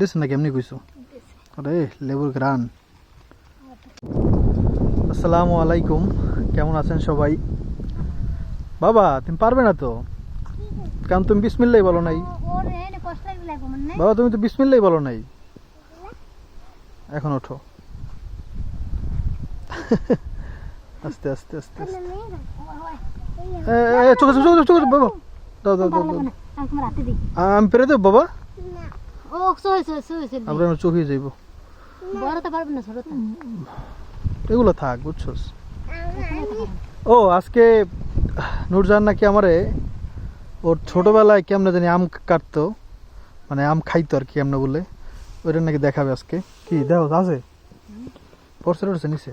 This না কেমনি কইছো আরে লেবুর গ্রান আসসালামু আলাইকুম কেমন আছেন সবাই বাবা তুমি পারবে না তো কারণ তুমি বিসমিল্লাই বলো নাই মানে বাবা তুমি তো বিসমিল্লাই বলো নাই এখন ওঠো আস্তে আস্তে আস্তে আস্তে এ, চোখে চোখে চোখে বাবা দাও দাও দাও আমি পেরে দেবো বাবা ও আমরা চোখে যাইব। বড় তো না ছোট এগুলো থাক বুঝছস? ও আজকে নুরজান নাকি আমারে ওর ছোটবেলায় কেমনে জানি আম কাটতো মানে আম খাইতো আর কি কেমনে বলে ওইটা নাকি দেখাবে আজকে। কি দেখো আছে? পড়ছে টড়ছে নিচে?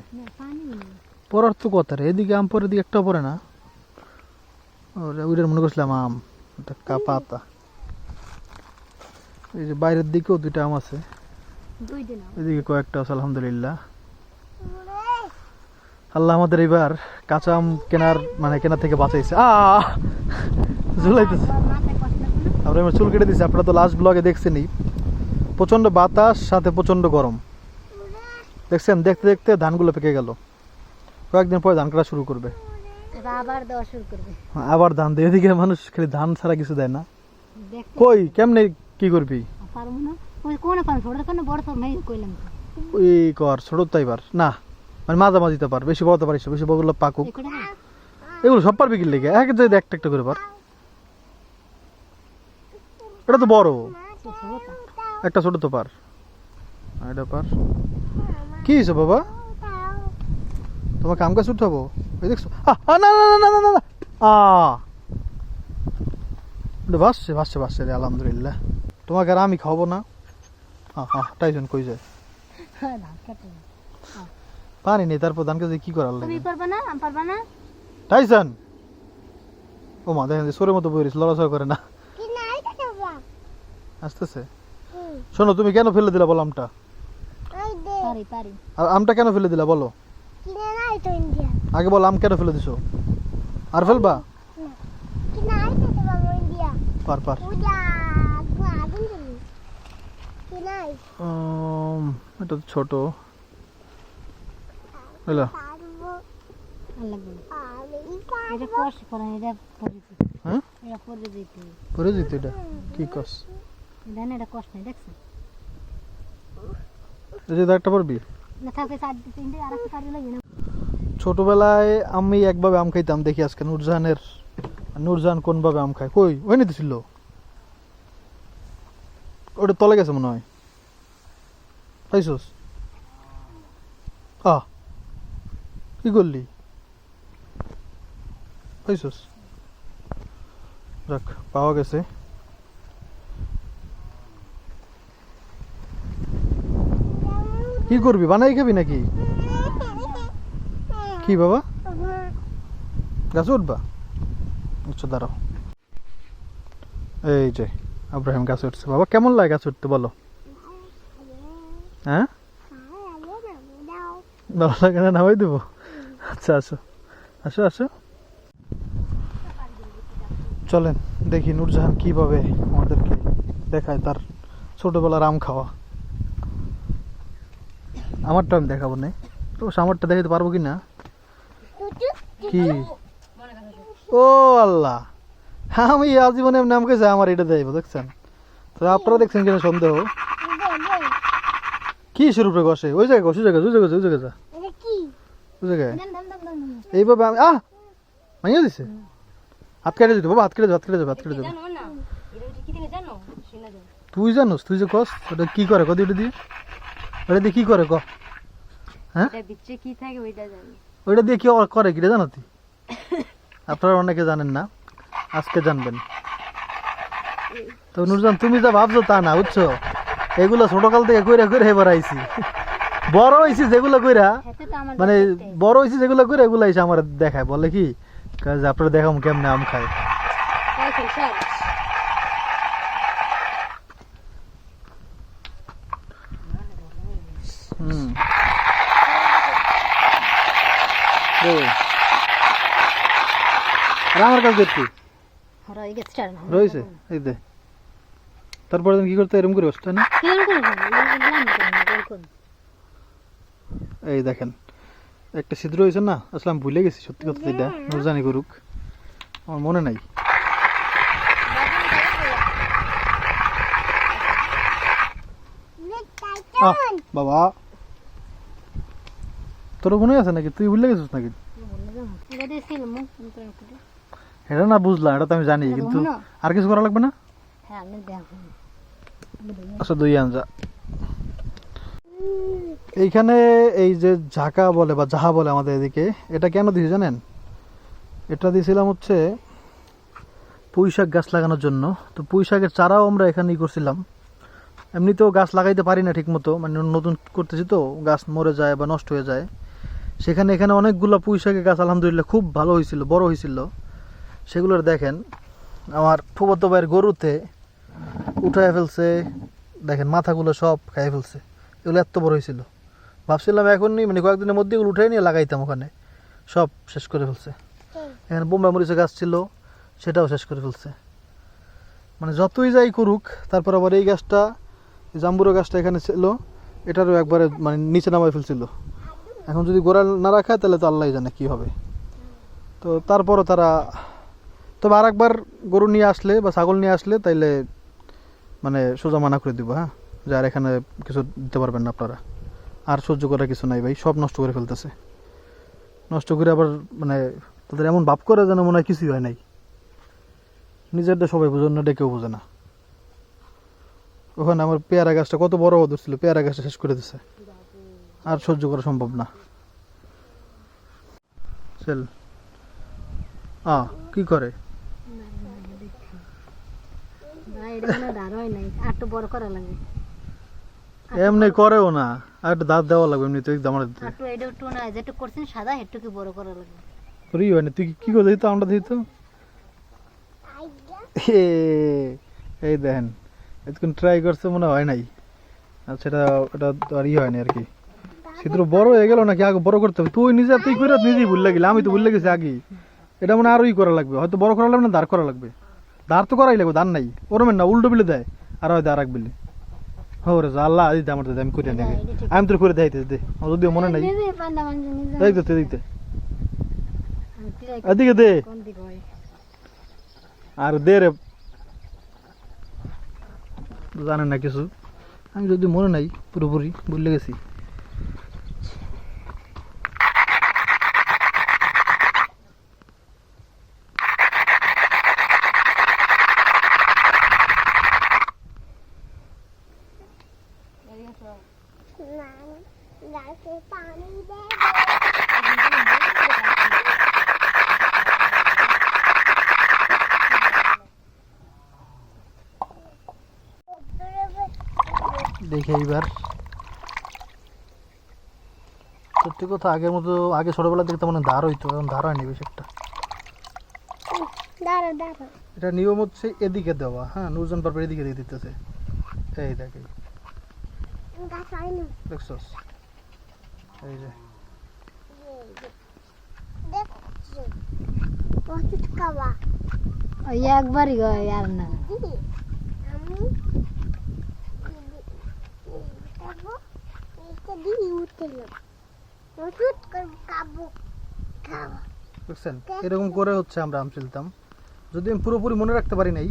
পড়ার তো কথা রে এদিকে আম পরে এদিকে একটা পরে না। ওইটার মনে করছিলাম আম কা পাতা এই যে বাইরের দিকেও দুইটা আম আছে। এদিকে কয়েকটা আছে আলহামদুলিল্লাহ। আল্লাহ আমাদের এবার কাঁচা আম কেনার মানে কেনা থেকে বাঁচাইছে। আ ঝুলাইতেছে। আমরা এবার চুল কেটে দিচ্ছি আপনারা তো লাস্ট ব্লগে দেখছেনই। প্রচণ্ড বাতাস সাথে প্রচণ্ড গরম। দেখছেন? দেখতে দেখতে ধানগুলো পেকে গেল। কয়েকদিন পরে ধান কাটা শুরু করবে। আবার দেওয়া শুরু করবে। আবার ধান দেয়। এদিকে মানুষ খালি ধান ছাড়া কিছু দেয় না। কই? কেমনে কি করবি? পারব না। ওই কোন কোন ছোট কোন বড় তো মেয়ে কইলাম তো। ওই কর ছোট তো এবার। না মানে মাঝামাঝিতে পার। বেশি বড়তে পারিস বেশি বড়গুলো পাকুক। এই এগুলো সব পারবি কি লেগে? এক যদি একটা একটা করে পার। এটা তো বড়। একটা ছোট তো পার। এটা পার। কি হয়েছে বাবা? তোমাকে আম গাছ উঠাবো? ওই দেখছ? না না না না না না, আ। ভাসছে ভাসছে ভাসছে রে আলহামদুলিল্লাহ। তোমাকে আর আমি খাব না। হ্যাঁ হ্যাঁ টাইজন কই যায়? হ্যাঁ কাটে। পানি নেই তারপর ধান কাছে কি করার লাগে? পারবে না? আমি পারবে না? টাইসন! ও মা দেখেন সোরের মতো বইরিস লড়াচড়া করে না। আসতেছে? শোনো তুমি কেন ফেলে দিলা বলো আমটা? পারি পারি। আর আমটা কেন ফেলে দিলা বলো? আগে বলো আম কেন ফেলে দিছো? আর ফেলবা? পার পার। এটা তো ছোট। পরে দিতে হ্যাঁ? এটা কি কস এটা কষ্ট নেই দেখছেন? এই যে একটা পারবি ছোটবেলায় আমি একভাবে আম খাইতাম দেখি আজকে নুরজাহানের নুরজাহান কোনভাবে আম খায়। কই? ওই নিতে ছিল ওটা তলে গেছে মনে হয়। পাইছস? আ কি করলি? পাইছস? যাক, পাওয়া গেছে। কি করবি, বানাই খাবি নাকি? কি বাবা? গাছে উঠবা? আচ্ছা দাঁড়াও। এই যে, আব্রাহিম গাছে উঠছে। বাবা, কেমন লাগে গাছে উঠতে বলো? হ্যাঁ? নামাই দেবো? আচ্ছা আসো। আসো আসো। চলেন, দেখি নূরজাহান কীভাবে আমাদেরকে দেখায় তার ছোটবেলার আম খাওয়া। আমারটা আমি দেখাবো না। তো আমারটা দেখাতে পারব কি না কি? ও আল্লাহ। হ্যাঁ আমি আজীবনে নাম আমার এটা দেব দেখছেন? তো আপনারা দেখছেন কিনা সন্দেহ? কি শুরু করে বসে? ওই জায়গায় ওই জায়গায় ওই জায়গায় ওই জায়গায় যা। ওই জায়গায়। এইভাবে আমি আহ! ভাঙিয়ে দিছে? হাত কেটে দিতে বাবা হাত কেটে হাত কেটে যাবে হাত কেটে যাবে তুই জানোস তুই যে কস ওটা কি করে? কদি ওটা দিয়ে। ওটা দিয়ে কি করে ক? হ্যাঁ? ওইটা দিয়ে কি করে কি জানো তুই? আপনারা অনেকে জানেন না আজকে জানবেন। তো নুরজান তুমি যা ভাবছ তা না বুঝছ? এগুলো ছোটকাল থেকে কইরা কইরা এবার আইছি। বড় হয়েছি যেগুলো কইরা হেতে তো আমার মানে বড় হয়েছি যেগুলো করে এগুলো এসে আমার দেখায় বলে কি? আপনারা দেখাম কেমনে আম খায় হুম। আমার কাছে দেখি না রয়েছে? এই দে। তারপরে দিন কি করতে এরকম করে বসতে না? এই দেখেন একটা ছিদ্র হয়েছে না আসলে আমি ভুলে গেছি সত্যি কথা এটা নুরজানি করুক। আমার মনে নাই। বাবা। তোর মনে আছে নাকি? তুই ভুলে গেছিস নাকি? এটা না বুঝলাম এটা তো আমি জানি কিন্তু আর কিছু করা লাগবে না? আনজা। এইখানে এই যে ঝাঁকা বলে বা জাহা বলে আমাদের এদিকে, এটা কেন দিয়েছি জানেন? এটা দিয়েছিলাম হচ্ছে পুঁই শাক গাছ লাগানোর জন্য। তো পুঁই শাকের চারাও আমরা এখানেই করছিলাম। এমনিতেও গাছ লাগাইতে পারি না ঠিক মতো মানে নতুন করতেছি তো, গাছ মরে যায় বা নষ্ট হয়ে যায়। সেখানে এখানে অনেকগুলো পুঁই শাকের গাছ আলহামদুলিল্লাহ খুব ভালো হয়েছিল, বড় হয়েছিল। সেগুলোর দেখেন, আমার ফুবত ভাইয়ের গরুতে উঠায় ফেলছে দেখেন মাথাগুলো সব খাই ফেলছে। এগুলো এত বড় হয়েছিল। ভাবছিলাম এখনই মানে কয়েকদিনের মধ্যে এগুলো উঠাই নিয়ে লাগাইতাম ওখানে। সব শেষ করে ফেলছে। এখানে বোম্বাই মরিচের গাছ ছিল সেটাও শেষ করে ফেলছে। মানে যতই যাই করুক তারপর আবার এই গাছটা জাম্বুরো গাছটা এখানে ছিল এটারও একবারে মানে নিচে নামাই ফেলছিল। এখন যদি গোড়া না রাখায় তাহলে তো আল্লাহ জানে কি হবে। তো তারপরও তারা তবে আরেকবার গরু নিয়ে আসলে বা ছাগল নিয়ে আসলে তাইলে মানে সোজা মানা করে দিব হ্যাঁ? যে আর এখানে কিছু দিতে পারবেন না আপনারা। আর সহ্য করার কিছু নাই ভাই, সব নষ্ট করে ফেলতেছে। নষ্ট করে আবার মানে তাদের এমন ভাব করে যেন মনে হয় কিছুই হয় নাই। নিজেরটা সবাই বুঝেন না ডেকেও বোঝে না। ওখানে আমার পেয়ারা গাছটা কত বড় হদর ছিল, পেয়ারা গাছটা শেষ করে দিছে। আর সহ্য করা সম্ভব না। চল। আ, কি করে ভাই এটা কোনো ধার হয় নাই। আর একটু বড় করা লাগে। এমনি করেও না আর একটা দাঁত দেওয়া লাগবে এমনি তো একদম আমার দিতে। আর একটু এটা একটু না যেটু করছেন সাদা একটু কি বড় করা লাগে। তোর ই হয় না তুই কি- করে দিত আমরা দিত এই দেখেন এতক্ষণ ট্রাই করছে মনে হয় নাই। আর সেটা তো আর ই হয়নি আর কি। ছিদ্র বড় হয়ে গেল নাকি? আগে বড় করতে হবে। তুই নিজে তুই করে নিজেই ভুল লাগিল আমি তো ভুল গেছি আগে এটা মানে আরোই করা লাগবে। হয়তো বড় করা লাগবে না দাঁড় করা লাগবে। দাঁড় তো করাই লাগবে দাঁড় নাই। ওরমেন না উল্টো বিলে দেয়। আর হয় দাঁড় বিলে। হরে আল্লাহ দিতে আমার দিতে আমি করে নেবে আমি তোর করে দেখাইতে দে। যদিও মনে নাই। দেখতে দেখতে এদিকে দে। আর দে রে। জানেন না কিছু। আমি যদি মনে নাই পুরোপুরি ভুলে গেছি। দেখে এইবার। সত্যি কথা আগের মতো আগে ছোটবেলা দেখতে মানে ধার হইতো এখন ধার হয়নি বেশি একটা। এটা নিয়ম হচ্ছে এদিকে দেওয়া হ্যাঁ নুরজন পারবে এদিকে দিয়ে দিতেছে। এই দেখে এই। যে। দেখছ? ওই একবারই হয় আর না দিদি আমি খাব এটা দিয়ে উঠে ওষুধ খাব খাব বুঝছেন? এরকম করে হচ্ছে আমরা আম ছিলতাম যদি আমি পুরোপুরি মনে রাখতে পারি নাই।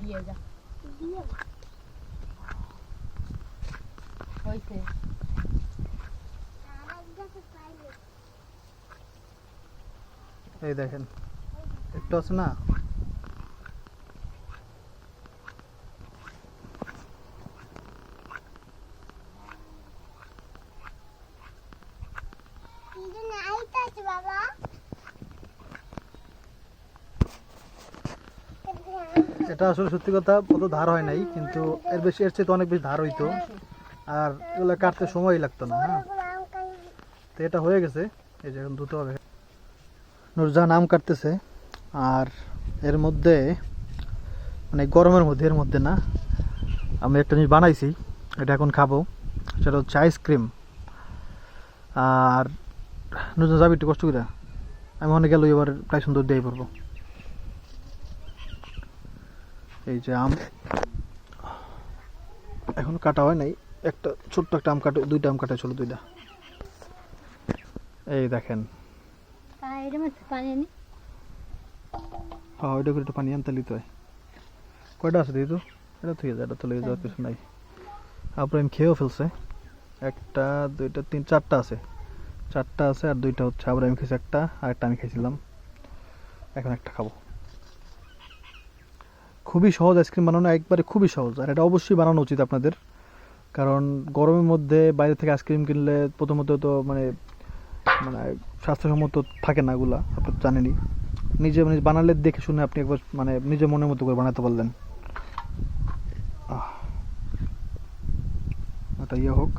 দিয়ে যা দিয়ে আর গাছ পাইনি এই দেখেন একটু আছে না? এটা আসলে সত্যি কথা, অত ধার হয় নাই, কিন্তু এর বেশি, এর চেয়ে অনেক বেশি ধার হইতো। আর এগুলো কাটতে সময় লাগতো না হ্যাঁ। তো এটা হয়ে গেছে, এই যে এখন হবে। নুরজাহান আম কাটতেছে, আর এর মধ্যে মানে গরমের মধ্যে, এর মধ্যে না, আমি একটা জিনিস বানাইছি, এটা এখন খাব, সেটা হচ্ছে আইসক্রিম। আর নতুন যাবি একটু কষ্ট করে? আমি অনেক গেল এবার প্রায় সুন্দর দিয়ে পড়ব। এই যে আম, এখন কাটা হয় নাই, একটা ছোট্ট একটা আম কাটা, দুইটা আম কাটা ছিল দুইটা। এই দেখেন নি হ্যাঁ ওইটা করে একটু পানি আনতে লিতে হয়। কয়টা আছে দিদি? তো এটা ঠিক আছে এটা তো লেগে যাওয়ার কিছু নাই। আব্রাহিম খেয়েও ফেলছে। একটা দুইটা তিন চারটা আছে। চারটা আছে আর দুইটা হচ্ছে আব্রাহিম খেয়েছে একটা আর একটা আমি খেয়েছিলাম। এখন একটা খাব। খুবই সহজ আইসক্রিম বানানো একবারে খুবই সহজ। আর এটা অবশ্যই বানানো উচিত আপনাদের। কারণ গরমের মধ্যে বাইরে থেকে আইসক্রিম কিনলে প্রথমত তো মানে মানে স্বাস্থ্যসম্মত থাকে না এগুলা আপনি তো জানেনই। নিজে মানে বানালে দেখে শুনে আপনি একবার মানে নিজের মনের মতো করে বানাতে পারলেন। ওটা ইয়ে হোক।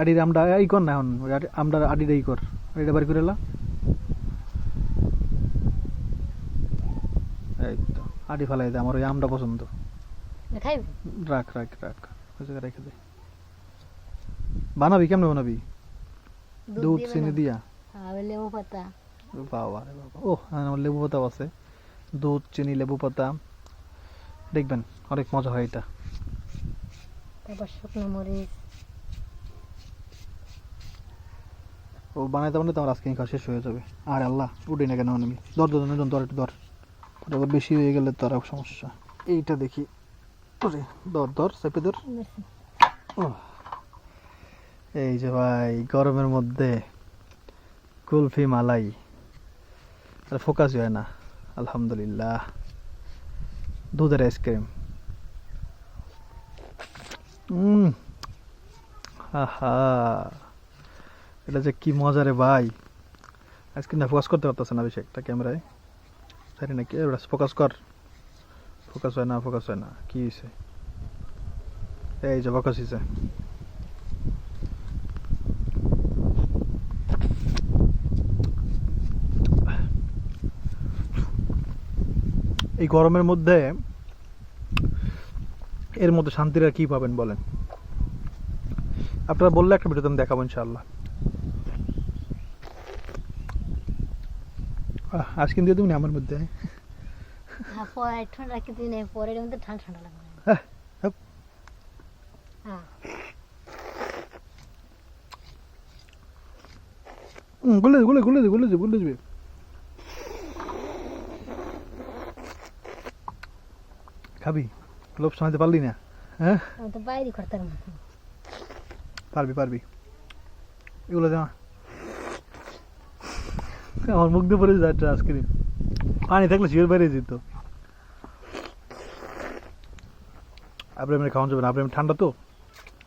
আডির আমরা ই কর না এখন আমরা আডির ই কর। এটা বাড়ি করে এলা এই তো আডি ফেলাই দে আমার ওই আমটা পছন্দ। রাখ রাখ রাখ। রেখে দে। বানাবি কেমনে বানাবি? দুধ চিনি দিয়া? আর লেবু পাতা। বাবা রে বাবা। ও হ্যাঁ, আমার লেবু পাতাও আছে। দুধ চিনি লেবু পাতা। দেখবেন অনেক মজা হয় এটা। তারপর শুকনো মরিচ। ও বানাইতে বানাইতে আমার আজকে খাওয়া শেষ হয়ে যাবে। আর আল্লাহ উঠি না কেন আমি দর দর দর দর একটু দর ওটা বেশি হয়ে গেলে তো আর সমস্যা। এইটা দেখি। দর দর চেপে দর। ও এই যে ভাই, গরমের মধ্যে কুলফি, মালাই, আর ফোকাসই হয় না, আলহামদুলিল্লাহ। দুধের আইসক্রিম আহা, এটা যে কি মজা রে ভাই। আইসক্রিম না ফোকাস করতে পারতেছে না বেশি একটা ক্যামেরায় জানি না কি ফোকাস কর। ফোকাস হয় না ফোকাস হয় না, কি হয়েছে এই যে ফোকাস হয়েছে এই গরমের মধ্যে এর মধ্যে শান্তির আর কি পাবেন বলেন? আপনারা বললে একটা ভিডিওতে আমি দেখাবো ইনশাআল্লাহ। আহ, আইসক্রিম দিয়ে দেবেন আমার মধ্যে? হ্যাঁ ঠান্ডা মধ্যে ঠান্ডা ঠান্ডা লাগবে। হ্যাঁ, হ্যাঁ। গুলে গুলে গুলে গুলে গুলে দিবে খাবি? লোভ সামাইতে পারলি না হ্যাঁ? পারবি পারবি। এগুলো দে আমার মুখ দিয়ে পড়ে যাচ্ছে আইসক্রিম। পানি থাকলে শিওর বেরিয়ে যেত। আব্রাহিমের খাওয়ান যাবে না। আব্রাহিম ঠান্ডা তো।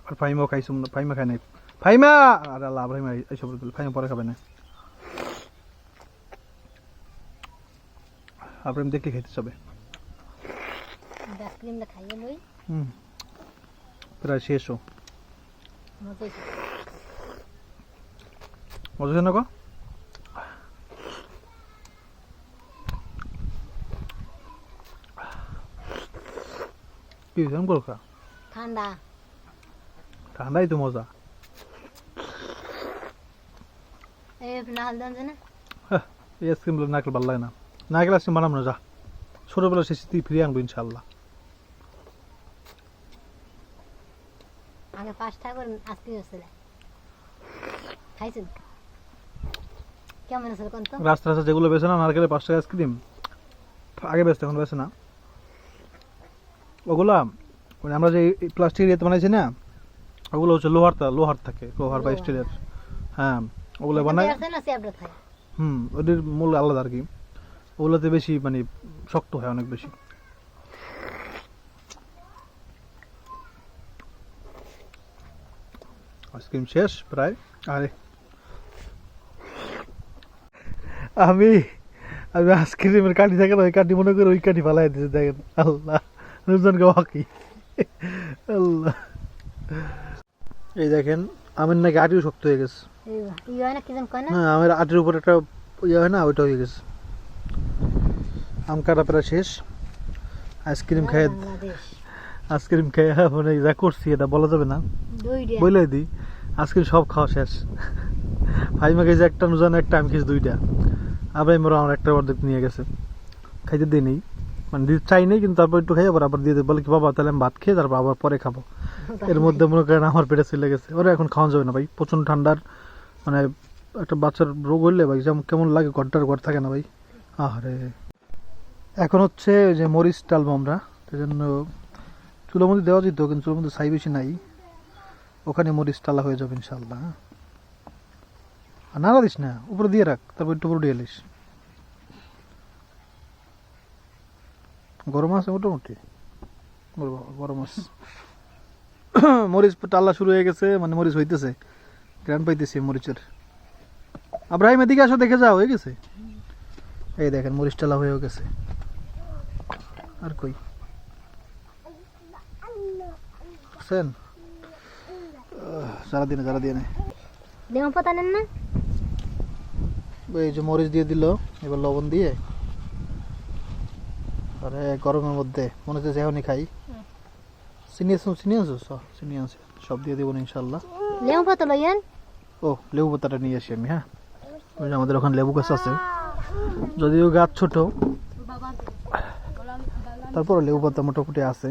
আর ফাইমাও খাইছো না ফাইমা খায় নাই। ফাইমা আর আল্লাহ আব্রাহিম এইসব ফাইমা পরে খাবে না। আব্রাহিম দেখলে খেতে যাবে আইসক্রিমটা খাইয়ে লই হুম প্রায় শেষও মজা না গো কি হয়েছে খা ঠান্ডা ঠান্ডাই তো মজা এই আইসক্রিমগুলো নারকেল ভালো লাগে না নারকেল আইসক্রিম বানাবো না যা ছোটোবেলা সে স্মৃতি ফিরিয়ে আনব ইনশাল্লাহ আগে পাঁচ টাকা করে আইসক্রিম আসছিল খাইছেন? কেমন আছে কোন তো? রাস্তা রাস্তা যেগুলো বেছে না নারকেলের পাঁচ টাকা আইসক্রিম। আগে বেচতে এখন বেছে না। ওগুলা মানে আমরা যে প্লাস্টিকের ইয়েতে বানাইছি না ওগুলো হচ্ছে লোহার লোহার থাকে লোহার বা স্টিলের। হ্যাঁ ওগুলো বানায় থাকে? হুম ওদের মূল্য আলাদা আর কি। ওগুলোতে বেশি মানে শক্ত হয় অনেক বেশি। আইসক্রিম শেষ প্রায় আরে আমি আমি আইসক্রিমের কাঠি থাকে না ওই কাঠি মনে করে ওই কাঠি ফালাই দিয়েছে দেখেন আল্লাহ নুরজনকে হকি আল্লাহ এই দেখেন আমের নাকি আটিও শক্ত হয়ে গেছে হয় আমার আটের উপর একটা ইয়ে হয় না ওইটা হয়ে গেছে আম কাটা প্রায় শেষ আইসক্রিম খাই আইসক্রিম খেয়ে মানে যা করছি এটা বলা যাবে না বলে দিই আজকে সব খাওয়া শেষ। ফাইমা খেয়েছে একটা নুজান, একটা আমি খেয়েছি দুইটা। আবার মোরা আমার একটা অর্ধেক নিয়ে গেছে। খাইতে দিই নেই। মানে দিতে চাই নেই, কিন্তু তারপর একটু খাই, আবার আবার দিয়ে বলে কি, বাবা, তাহলে আমি ভাত খেয়ে তারপর আবার পরে খাব। এর মধ্যে মনে করেন আমার পেটে চলে গেছে। ওরা, এখন খাওয়া যাবে না ভাই। প্রচণ্ড ঠান্ডার মানে একটা বাচ্চার রোগ হইলে ভাই, যেমন কেমন লাগে, ঘরটার ঘর থাকে না ভাই। আরে এখন হচ্ছে যে মরিচ টালবো আমরা সেই জন্য চুলোর মধ্যে দেওয়া যেত, কিন্তু চুলোর মধ্যে ছাই বেশি নাই। ওখানে মরিচ টালা হয়ে যাবে ইনশাল্লাহ হ্যাঁ? আর নাড়া দিস না, উপরে দিয়ে রাখ, তারপর একটু উপরে এলিস। গরম আছে মোটামুটি। গরম আছে। মরিচ টাল্লা শুরু হয়ে গেছে মানে মরিচ হইতেছে। গ্রান পাইতেছি মরিচের। আব্রাহিম, এদিকে আসো, দেখে যাও, হয়ে গেছে? এই দেখেন, মরিচ টালা হয়ে গেছে। আর কই? বুঝছেন যারা দিনে যারা দিয়ে নেয় লেমন পাতা নেন না? এই যে মরিচ দিয়ে দিল এবার লবণ দিয়ে। আরে গরমের মধ্যে মনে হচ্ছে এখনই খাই। চিনি চিনি চিনি সব দিয়ে দেবো ইনশাল্লাহ লেমন পাতা লইয়েন ও লেবু পাতাটা নিয়ে আসি আমি হ্যাঁ? আমাদের ওখানে লেবু গাছ আছে। যদিও গাছ ছোট তারপর লেবু পাতা মোটামুটি আছে।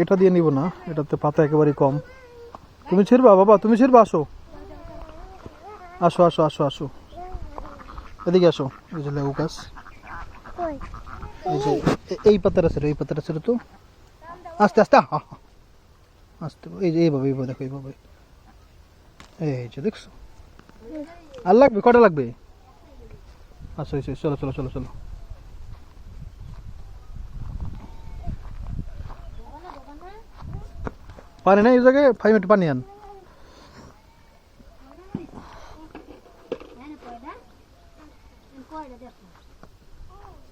এটা দিয়ে নিব না এটাতে পাতা একেবারেই কম। তুমি ছিড়বা বাবা তুমি ছিড়বা আসো। আসো আসো আসো আসো। এদিকে আসো। এই যে লেবু গাছ। এই যে এই পাতাটা ছিল এই পাতাটা ছিল তো। আস্তে আস্তে আহ, আহ, আস্তে এই যে এইভাবে এইভাবে দেখো এইভাবে। এই যে দেখছ। আর লাগবে? কটা লাগবে? আচ্ছা চলো চলো চলো চলো। পানি না এই ফাইভ মিনিট পানি আন।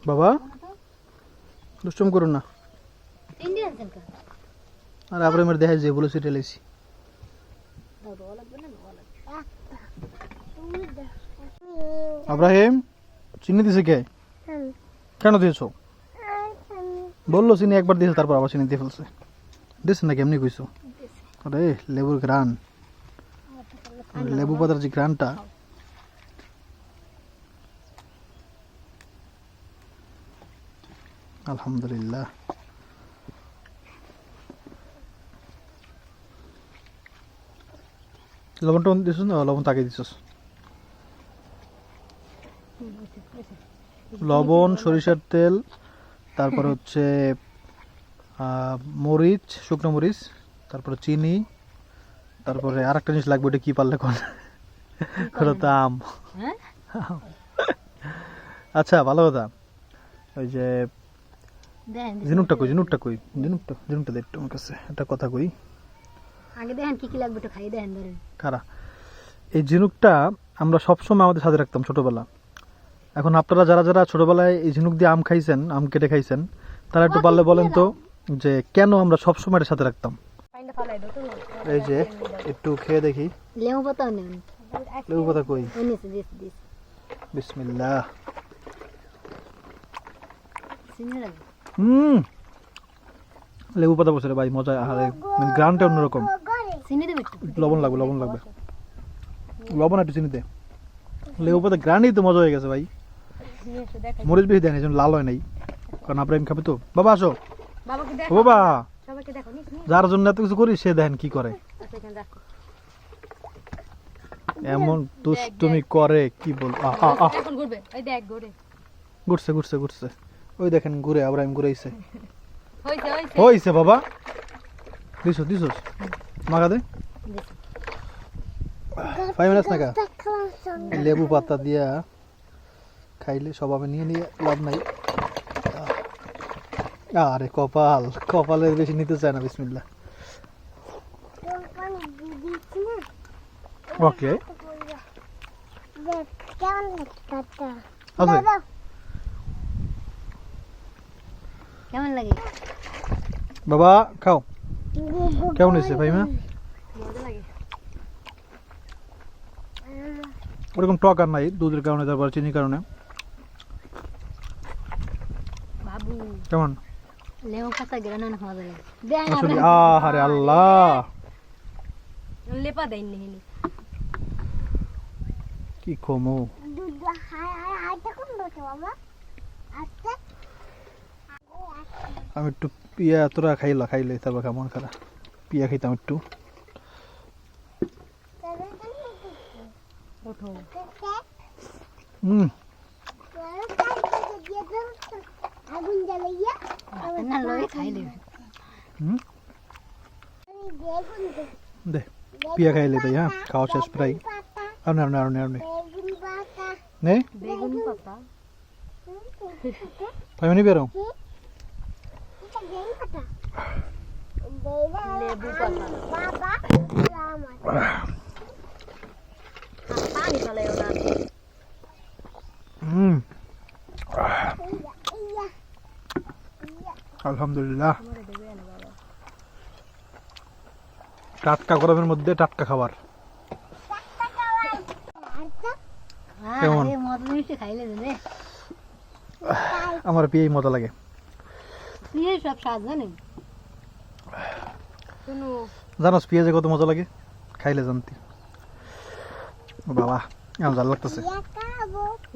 বাবা, দুষ্টম করুন না। আর আবার আমার দেখায় যে, বলে সিটে লাইছি। তুমি দেখ আব্রাহিম, চিনি দিছে কে? কেন দিয়েছ? বলল চিনি একবার দিয়েছে, তারপর আবার চিনি দিয়ে ফেলছে। দিয়েছে নাকি, এমনি কইছো? আরে, লেবুর গ্রান লেবু পাতার যে গ্রানটা আলহামদুলিল্লাহ। লবণটা দিছিস না? লবণ তাকে দিছিস? লবণ, সরিষার তেল, তারপর হচ্ছে মরিচ, শুকনো মরিচ। তারপরে চিনি তারপরে আর একটা জিনিস লাগবে ওটা কি পারলে কোন? ওটা তো আম হ্যাঁ? আচ্ছা ভালো কথা। ওই যে দেন ঝিনুকটা কই ঝিনুকটা কই? ঝিনুকটা ঝিনুকটা দে একটু আমার কাছে একটা কথা কই। আগে দেখেন কি কি লাগবে একটু খাই দেখেন ধরেন। কারা? এই ঝিনুকটা আমরা সবসময় আমাদের সাথে রাখতাম ছোটবেলা। এখন আপনারা যারা যারা ছোটবেলায় এই ঝিনুক দিয়ে আম খাইছেন আম কেটে খাইছেন তারা একটু পারলে বলেন তো যে কেন আমরা সবসময় এটার সাথে রাখতাম? এই যে একটু খেয়ে দেখি। লেমন পাতা নেন লেবু পাতা কই? বিসমিল্লাহ। লাগবে হুম। লেবু পাতা বসে ভাই মজা আরে গ্রানটা অন্যরকম। লবণ লাগবে লবণ লাগবে। লবণ একটু চিনিতে লেবু পাতা গ্রানই তো মজা হয়ে গেছে ভাই। মরিচ বেশি দেন এই জন্য লাল হয় নাই। কারণ আপনার খাবে তো। বাবা আসো। বাবা। যার জন্য এত কিছু করি সে দেখেন কি করে। আচ্ছা এখানে রাখো। এমন দুষ্টুমি করে কি বল আহ, আহ, আহ। এখন ঘুরবে ওই দেখ ঘুরে। ঘুরছে ঘুরছে ঘুরছে। ওই দেখেন ঘুরে আবার আমি ঘুরাইছে। হইছে বাবা। দিছো দিছো। মাগা দে। ফাইভ মিনিটস নাকা লেবু পাতা দিয়া খাইলে সবাই নিয়ে নিয়ে লাভ নাই। আরে কপাল কপালের বেশি নিতে চায় না বিসমিল্লা ওকে। কেমন দাদা কেমন লাগে? বাবা খাও। কেমন হয়েছে ভাইমা মজা লাগে। ওরকম টক আর নাই দুধের কারণে তারপর চিনির কারণে। কেমন? লেবু কাঁচা গেলে অনেক মজা লাগে দেয় না আসলে আহারে আল্লাহ। লেপা দেয়নি হিনি কি কমো? দুধ হাই হাই হাইটা কোন দোছে বাবা। আস্তে। আমি একটু পিয়া তোরা খাইলা খাইলে তারপর কেমন খারা? পিয়া খাইতাম একটু। তবে তুমি ওঠো হুম আগুন জ্বালাইয়া না লয়ে খাইলে হুম আমি বেগুন দে পিয়া খাইলে তাই হ্যাঁ খাওয়া শেষ প্রায় পাতা আর না আর না আর না আর না বেগুন পাতা নে বেগুন পাতা আমি নিবে রো এটা বেগুন পাতা লেবু পাতা বাবা আমার পানি ফেলাইও না হুম ইয়া আলহামদুলিল্লাহ। টাটকা গরমের মধ্যে টাটকা খাবার। কেমন? আমার পিয়াই মজা লাগে। জানোস পেঁয়াজে কত মজা লাগে? খাইলে জানতি। বাবা আমার জাল লাগতেছে।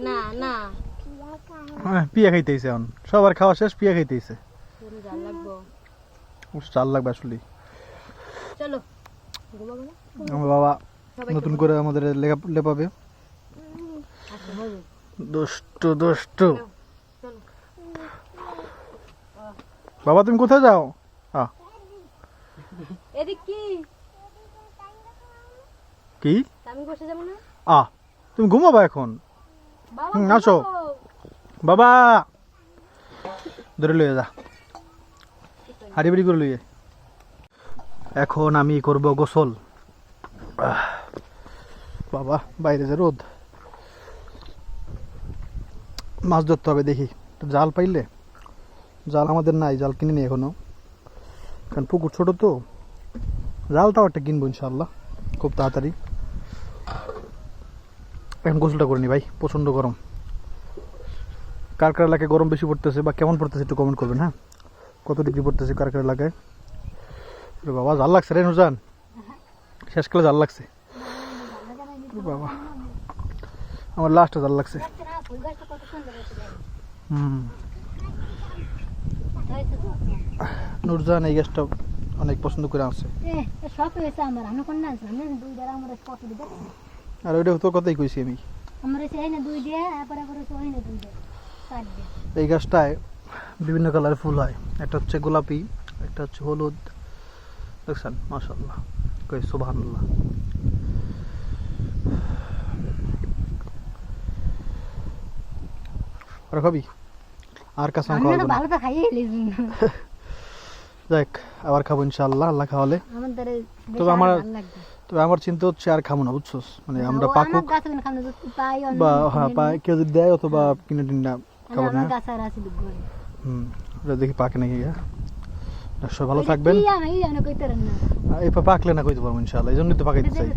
না না। হ্যাঁ, পিয়া খাইতেছে এখন। সবার খাওয়া শেষ পিয়া খাইতেছে তোর জাল লাগবো। চাল লাগবে আসলে চলো আমার বাবা নতুন করে আমাদের লেখা দুষ্ট দুষ্ট। বাবা তুমি কোথায় যাও? আহ, কি? কি? আমি বসে যাব আ তুমি ঘুমাবা এখন। আসো। বাবা! ধরে লইয়ে যা। হাড়ি বাড়ি করে লইয়ে। এখন আমি করব গোসল। বাবা, বাইরে যে রোদ। মাছ ধরতে হবে দেখি। জাল পাইলে? জাল আমাদের নাই, জাল কিনে নি এখনও। কারণ পুকুর ছোট তো। জাল তাও একটা কিনবো ইনশাল্লাহ খুব তাড়াতাড়ি। এখন গোসলটা করে নি ভাই, প্রচণ্ড গরম। কার কার এলাকায় গরম বেশি পড়তেছে বা কেমন পড়তেছে একটু কমেন্ট করবেন হ্যাঁ? কত ডিগ্রি পড়তেছে কার কার বাবা জাল লাগছে রে নুজান। শেষকালে জাল লাগছে। বাবা। আমার লাস্টে জাল লাগছে। গাছটা। হুম। নুরজান এই গ্যাসটা অনেক পছন্দ করে আছে আর ওইটা তোর কথাই কইছি আমি। এই গাছটায় বিভিন্ন কালার ফুল হয়। একটা হচ্ছে গোলাপি একটা হচ্ছে হলুদ। দেখছেন? মাশাল্লাহ কই সুবহানাল্লাহ। আর খাবি আর কাছে আমি খাওয়াবো তো না। ভালো তো খাইয়ে এলিস দেখ আবার খাব ইনশাআল্লাহ আল্লাহ খাওয়ালে। আমাদের তবে আমার- তবে আমার চিন্তা হচ্ছে আর খাব না বুঝছস? মানে আমরা পাকুক। বা হ্যাঁ কেউ যদি দেয় অথবা কিনে টিনে খাব না। হুম। ওটা দেখি পাকে নাকি আর সবাই ভালো থাকবেন। কি আমি জানো কইতে রান না। আর এই পা পাকলে না কইতে পারব ইনশাআল্লাহ এই জন্যই তো পাকাইতে চাই।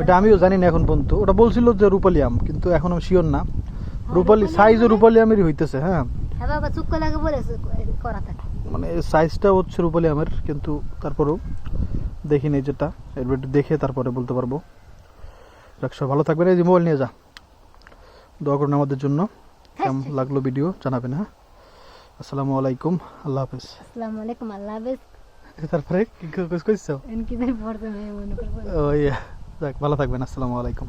ওটা আমিও জানি না এখন পর্যন্ত। ওটা বলছিল যে রূপালি আম কিন্তু এখন আমি শিওর না। রূপালি সাইজও রূপালি আমেরই হইতেছে হ্যাঁ। হ্যাঁ মানে সাইজটা হচ্ছে রূপালি আমের কিন্তু তারপরেও দেখি নেই যেটা। এর একটু দেখে তারপরে বলতে পারব। রাখছো ভালো থাকবেন এই যে মোবাইল নিয়ে যা। দোয়া করুন আমাদের জন্য। কেমন লাগল ভিডিও জানাবেন হ্যাঁ। আসসালামু আলাইকুম আল্লাহ হাফেজ। আসসালামু আলাইকুম আল্লাহ হাফেজ। তারপরে কি কইছো এনকি পড়তে মনে করব ও ইয়া যাক ভালো থাকবেন আসসালামু আলাইকুম।